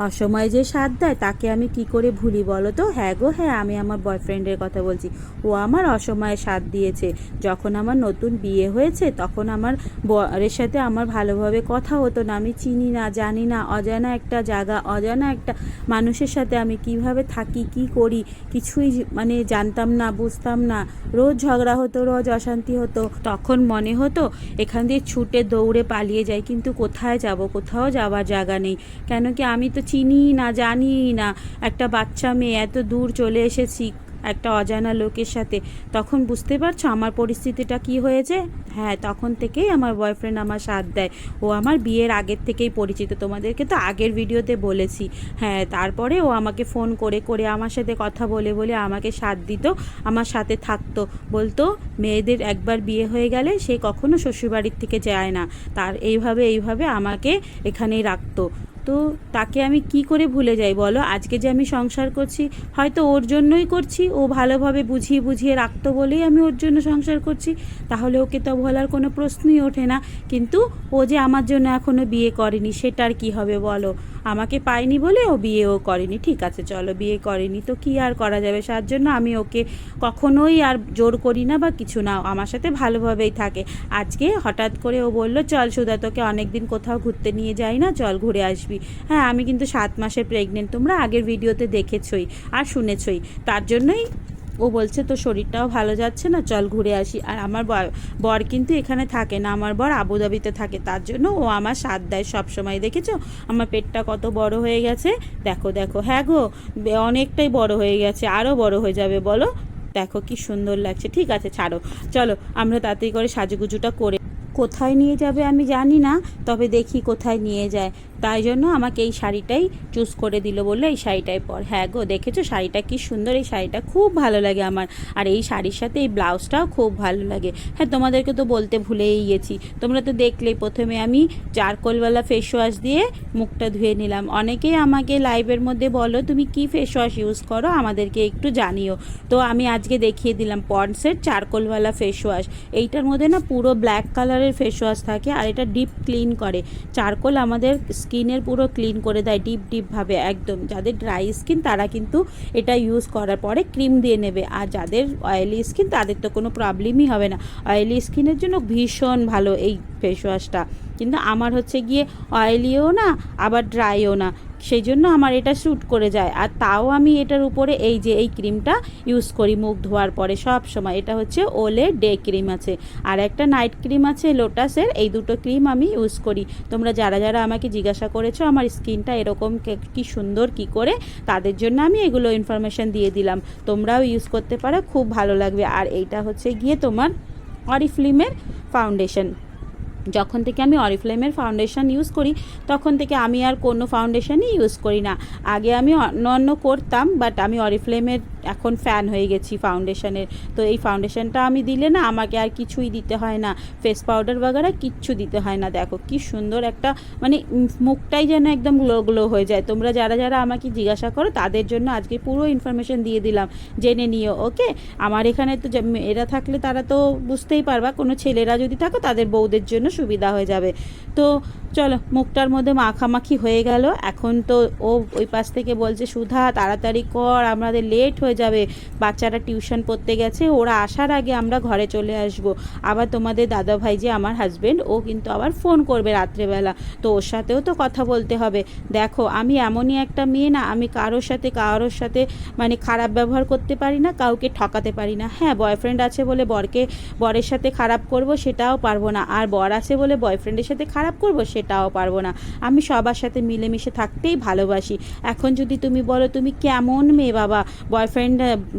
অসময়ে যে সাথ দেয়, তাকে আমি কি করে ভুলি বলো তো? হ্যাঁ গো হ্যাঁ আমি আমার বয়ফ্রেন্ডের কথা বলছি। ও আমার অসময়ে সাথ দিয়েছে। যখন আমার নতুন বিয়ে হয়েছে, তখন আমার বরের সাথে আমার ভালোভাবে কথা হতো না। আমি চিনি না, জানি না, অজানা একটা জায়গা, অজানা একটা মানুষের সাথে আমি কীভাবে থাকি, কি করি, কিছুই মানে জানতাম না, বুঝতাম না। রোজ ঝগড়া হতো, রোজ অশান্তি হতো। তখন মনে হতো, এখান দিয়ে ছুটে দৌড়ে পালিয়ে যাই, কিন্তু কোথায় যাব, কোথাও যাওয়ার জায়গা নেই। কেন কি আমি তো চিনি না, জানি না। একটা বাচ্চা মেয়ে, এত দূর চলে এসেছি একটা অজানা লোকের সাথে। তখন বুঝতে পারছ আমার পরিস্থিতিটা কি হয়েছে? হ্যাঁ তখন থেকেই আমার বয়ফ্রেন্ড আমার সাথ দেয়। ও আমার বিয়ের আগের থেকেই পরিচিত। তোমাদেরকে তো আগের ভিডিওতে বলেছি। হ্যাঁ তারপরে ও আমাকে ফোন করে করে আমার সাথে কথা বলে বলে আমাকে সাথ দিত, আমার সাথে থাকতো। বলতো, মেয়েদের একবার বিয়ে হয়ে গেলে সে কখনো শ্বশুরবাড়ির থেকে যায় না। তার এইভাবে এইভাবে আমাকে এখানেই রাখতো। তো তাকে আমি কি করে ভুলে যাই বলো? আজকে যে আমি সংসার করছি, হয়তো ওর জন্যই করছি, ও ভালোভাবে বুঝিয়ে বুঝিয়ে রাখতো বলেই আমি ওর জন্য সংসার করছি, তাহলে ওকে তো ভোলার কোনো প্রশ্নই ওঠে না। কিন্তু ও যে আমার জন্য এখনও বিয়ে করেনি, সেটার কি হবে বলো? আমাকে পায়নি বলে ও বিয়েও করেনি। ঠিক আছে, চলো, বিয়ে করেনি। তো কি আর করা যাবে? তার জন্য আমি ওকে কখনোই আর জোর করি না বা কিছু না আমার সাথে ভালোভাবেই থাকে। আজকে হঠাৎ করে ও বলল, চল সুধা, তোকে অনেকদিন কোথাও ঘুরতে নিয়ে যাই না, চল ঘুরে আসবি। হ্যাঁ আমি কিন্তু সাত মাসের প্রেগনেন্ট তোমরা আগের ভিডিওতে দেখেছই আর শুনেছই। তার জন্যই ও বলছে তো শরীরটাও ভালো যাচ্ছে না? চল ঘুরে আসি। আর আমার বর- কিন্তু এখানে থাকে না। আমার বর আবুধাবিতে থাকে। তার জন্য ও আমার সাথ দেয় সবসময়। দেখেছ? আমার পেটটা কত বড় হয়ে গেছে। দেখো দেখো। হ্যাঁ গো অনেকটাই বড় হয়ে গেছে। আরও বড় হয়ে যাবে, বলো? দেখো কি সুন্দর লাগছে। ঠিক আছে, ছাড়ো। চলো, আমরা তাড়াতাড়ি করে সাজুগুজুটা করে কোথায় নিয়ে যাবে আমি জানি না, তবে দেখি কোথায় নিয়ে যায়। তাই জন্য আমাকে এই শাড়িটাই চুজ করে দিল বলল এই শাড়িটাই পর। হ্যাঁ গো, দেখেছ শাড়িটা কি সুন্দর, এই শাড়িটা খুব ভালো লাগে আমার। আর এই শাড়ির সাথে এই ব্লাউজটাও খুব ভালো লাগে। হ্যাঁ তোমাদেরকে তো বলতে ভুলেই গেছি। তোমরা তো দেখলেই প্রথমে আমি চারকোলওয়ালা ফেস ওয়াশ দিয়ে মুখটা ধুয়ে নিলাম। অনেকেই আমাকে লাইভের মধ্যে বলো, তুমি কি ফেস ওয়াশ ইউজ করো? আমাদেরকে একটু জানিও। তো আমি আজকে দেখিয়ে দিলাম পন্ডসের চারকোলওয়ালা ফেস ওয়াশ এইটার মধ্যে না পুরো ব্ল্যাক কালারের ফেস ওয়াশ থাকে আর এটা ডিপ ক্লিন করে। চারকোল আমাদের স্কিনের পুরো ক্লিন করে দেয় ডিপ ডিপভাবে একদম। যাদের ড্রাই স্কিন তারা কিন্তু এটা ইউজ করার পরে ক্রিম দিয়ে নেবে। আর যাদের অয়েলি স্কিন তাদের তো কোনো প্রবলেমই হবে না। অয়েলি স্কিনের জন্য ভীষণ ভালো এই ফেস ওয়াশটা কিন্তু আমার হচ্ছে গিয়ে অয়েলিও না, আবার ড্রাইও না। সেই জন্য আমার এটা শ্যুট করে যায়। আর তাও আমি এটার উপরে এই যে, এই ক্রিমটা ইউজ করি মুখ ধোয়ার পরে সব সময়। এটা হচ্ছে ওলে ডে ক্রিম আছে। আর একটা নাইট ক্রিম আছে লোটাসের এই দুটো ক্রিম আমি ইউজ করি। তোমরা যারা যারা আমাকে জিজ্ঞাসা করেছ আমার স্কিনটা এরকম কে- কি সুন্দর, কি করে, তাদের জন্য আমি এগুলো ইনফরমেশান দিয়ে দিলাম। তোমরাও ইউজ করতে পারো, খুব ভালো লাগবে। আর এইটা হচ্ছে গিয়ে তোমার অরিফ্লিমের ফাউন্ডেশন যখন থেকে আমি অরিফ্লেমের ফাউন্ডেশন ইউজ করি, তখন থেকে আমি আর কোনো ফাউন্ডেশনই ইউজ করি না। আগে আমি অন্য অন্য করতাম বাট আমি অরিফ্লেমের এখন ফ্যান হয়ে গেছি ফাউন্ডেশনের তো এই ফাউন্ডেশনটা আমি দিলে না আমাকে আর কিছুই দিতে হয় না। ফেস পাউডার বাগারা কিচ্ছু দিতে হয় না। দেখো কি সুন্দর একটা মানে মুখটাই যেন একদম গ্লো গ্লো হয়ে যায়। তোমরা যারা যারা আমাকে জিজ্ঞাসা করো, তাদের জন্য আজকে পুরো ইনফরমেশন দিয়ে দিলাম। জেনে নিও ওকে আমার এখানে তো মেয়েরা থাকলে তারা তো বুঝতেই পারবা, কোনো ছেলেরা যদি থাকো তাদের বউদের জন্য সুবিধা হয়ে যাবে। তো চলো, মুখটার মধ্যে মাখামাখি হয়ে গেল। এখন তো ও ওই পাশ থেকে বলছে, সুধা, তাড়াতাড়ি কর, আমাদের লেট হয়ে যাবে। বাচ্চারা টিউশন পড়তে গেছে, ওরা আসার আগে আমরা ঘরে চলে আসব। আবার তোমাদের দাদা ভাই যে আমার হাজব্যান্ড ও কিন্তু আবার ফোন করবে রাত্রেবেলা। তো ওর সাথেও তো কথা বলতে হবে। দেখো, আমি এমনই একটা মেয়ে না, আমি কারোর সাথে কারোর সাথে মানে খারাপ ব্যবহার করতে পারি না, কাউকে ঠকাতে পারি না। হ্যাঁ বয়ফ্রেন্ড আছে বলে বরকে, বরের সাথে খারাপ করব সেটাও পারব না। আর বর আছে বলে বয়ফ্রেন্ডের সাথে খারাপ করব সেটাও পারব না। আমি সবার সাথে মিলেমিশে থাকতেই ভালোবাসি। এখন যদি তুমি বলো তুমি কেমন মেয়ে বাবা? বয়ফ্রেন্ড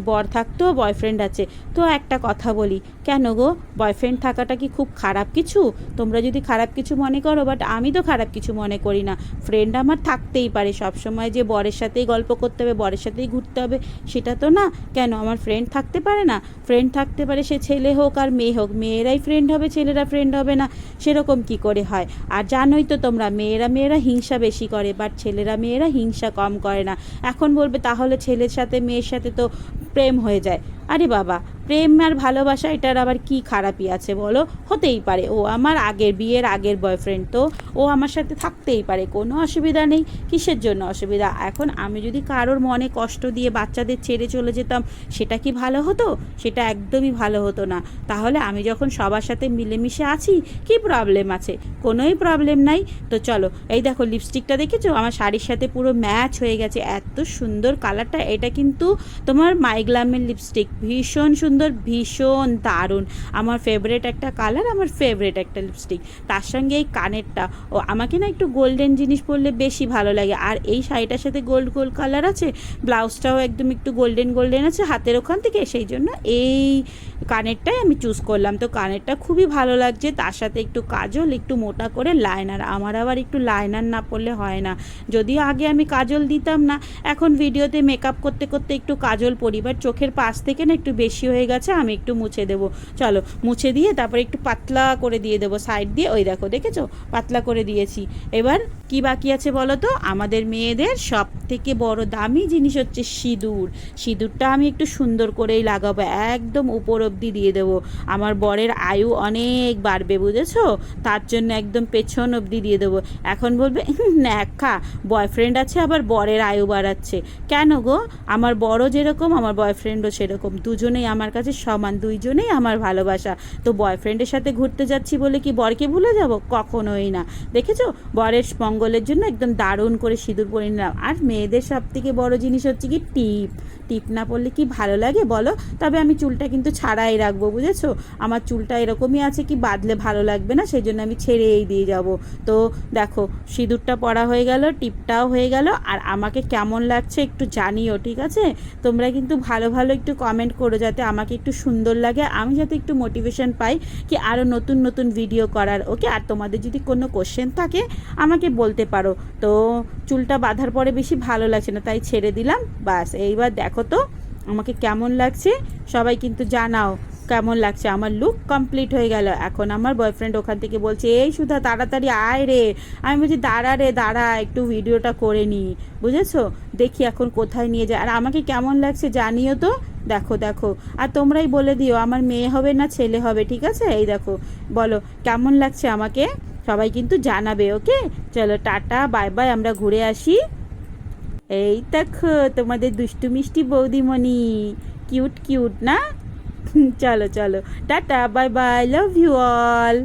বর থাকতেও বয়ফ্রেন্ড আছে। তো একটা কথা বলি, কেন গো? বয়ফ্রেন্ড থাকাটা কি খুব খারাপ কিছু? তোমরা যদি খারাপ কিছু মনে করো বাট আমি তো খারাপ কিছু মনে করি না। ফ্রেন্ড আমার থাকতেই পারে সব সময় যে বরের সাথেই গল্প করতে হবে, বরের সাথেই ঘুরতে হবে, সেটা তো না। কেন? আমার ফ্রেন্ড থাকতে পারে না। ফ্রেন্ড থাকতে পারে সে ছেলে হোক আর মেয়ে হোক, মেয়েরাই ফ্রেন্ড হবে, ছেলেরা ফ্রেন্ড হবে না। সেরকম কি করে হয়? আর জানোই তো তোমরা, মেয়েরা মেয়েরা হিংসা বেশি করে বাট ছেলেরা মেয়েরা হিংসা কম করে না। এখন বলবে তাহলে ছেলের সাথে, মেয়ের সাথে প্রেম হয়ে যায়। আরে বাবা, প্রেম আর ভালোবাসা, এটার আবার কি খারাপই আছে বলো? হতেই পারে। ও আমার আগের বিয়ের আগের বয়ফ্রেন্ড তো। ও আমার সাথে থাকতেই পারে, কোনো অসুবিধা নেই, কিসের জন্য অসুবিধা? এখন আমি যদি কারোর মনে কষ্ট দিয়ে বাচ্চাদের ছেড়ে চলে যেতাম, সেটা কি ভালো হতো? সেটা একদমই ভালো হতো না। তাহলে আমি যখন সবার সাথে মিলেমিশে আছি, কি প্রবলেম আছে? কোনোই প্রবলেম নাই। তো চলো, এই দেখো লিপস্টিকটা দেখেছ? আমার শাড়ির সাথে পুরো ম্যাচ হয়ে গেছে। এত সুন্দর কালারটা এটা কিন্তু তোমার মাইগ্লামের লিপস্টিক ভীষণ সুন্দর, ভীষণ দারুণ। আমার ফেভারেট একটা কালার আমার ফেভারেট একটা লিপস্টিক তার সঙ্গে এই কানেরটা, ও আমাকে না একটু গোল্ডেন জিনিস পরলে বেশি ভালো লাগে। আর এই শাড়িটার সাথে গোল্ড গোল্ড কালার আছে, ব্লাউজটাও একদম একটু গোল্ডেন গোল্ডেন আছে, হাতের ওখান থেকে। সেই জন্য এই কানেরটাই আমি চুজ করলাম। তো কানেরটা খুবই ভালো লাগছে। তার সাথে একটু কাজল, একটু মোটা করে লাইনার আমার আবার একটু লাইনার না পরলে হয় না। যদিও আগে আমি কাজল দিতাম না, এখন ভিডিওতে মেকআপ করতে করতে একটু কাজল পরি। বাট চোখের পাশ থেকে না একটু বেশি হয়ে গেছে, আমি একটু মুছে দেবো। চলো, মুছে দিয়ে তারপরে একটু পাতলা করে দিয়ে দেবো সাইড দিয়ে। ওই দেখো, দেখেছ? পাতলা করে দিয়েছি। এবার কি বাকি আছে বলো তো? আমাদের মেয়েদের সব থেকে বড় দামি জিনিস হচ্ছে সিঁদুর। সিঁদুরটা আমি একটু সুন্দর করেই লাগাবো, একদম উপর অবধি দিয়ে দেবো। আমার বরের আয়ু অনেক বাড়বে, বুঝেছ? তার জন্য একদম পেছন অবধি দিয়ে দেবো। এখন বলবে ন্যাকা বয়ফ্রেন্ড আছে, আবার বরের আয়ু বাড়াচ্ছে। কেন গো? আমার বড় যেরকম, আমার বয়ফ্রেন্ডও সেরকম। দুজনেই আমার কাছে সমান, দুইজনেই আমার ভালোবাসা। তো বয়ফ্রেন্ডের সাথে ঘুরতে যাচ্ছি বলে কি বরকে ভুলে যাব? কখনোই না। দেখেছ? বরের মঙ্গলের জন্য একদম দারুণ করে সিঁদুর পরে নিলাম। আর মেয়েদের সব থেকে বড় জিনিস হচ্ছে কি টিপ। টিপ না পরলে কি ভালো লাগে বলো? তবে আমি চুলটা কিন্তু ছাড়াই রাখব, বুঝেছ? আমার চুলটা এরকমই আছে কি বাঁধলে ভালো লাগবে না সেই জন্য আমি ছেড়েই দিয়ে যাব। তো দেখো, সিঁদুরটা পরা হয়ে গেল, টিপটাও হয়ে গেল, আর আমাকে কেমন লাগছে একটু জানিও, ঠিক আছে? তোমরা কিন্তু ভালো ভালো একটু কমেন্ট করো যাতে আমাকে একটু সুন্দর লাগে, আমি যাতে একটু মোটিভেশন পাই কি আরও নতুন নতুন ভিডিও করার ওকে আর তোমাদের যদি কোনো কোশ্চেন থাকে, আমাকে বলতে পারো। তো চুলটা বাঁধার পরে বেশি ভালো লাগছে না, তাই ছেড়ে দিলাম বাস এইবার দেখো। তো, আমাকে কেমন লাগছে? সবাই কিন্তু জানাও কেমন লাগছে। আমার লুক কমপ্লিট হয়ে গেল। এখন আমার বয়ফ্রেন্ড ওখান থেকে বলছে, এই সুধা, তাড়াতাড়ি আয় রে। আমি বলছি, দাঁড়া রে, দাঁড়া, একটু ভিডিওটা করে নিই বুঝেছ? দেখি এখন কোথায় নিয়ে যায়। আর আমাকে কেমন লাগছে জানিও তো। দেখো দেখো। আর তোমরাই বলে দিও, আমার মেয়ে হবে না ছেলে হবে, ঠিক আছে? এই দেখো, বলো, কেমন লাগছে আমাকে? সবাই কিন্তু জানাবে, ওকে? চলো, টাটা, বাই বাই, আমরা ঘুরে আসি। এই দেখো তোমাদের দুষ্টু মিষ্টি বৌদিমণি। কিউট কিউট, না? চলো চলো। Tata, bye bye love you all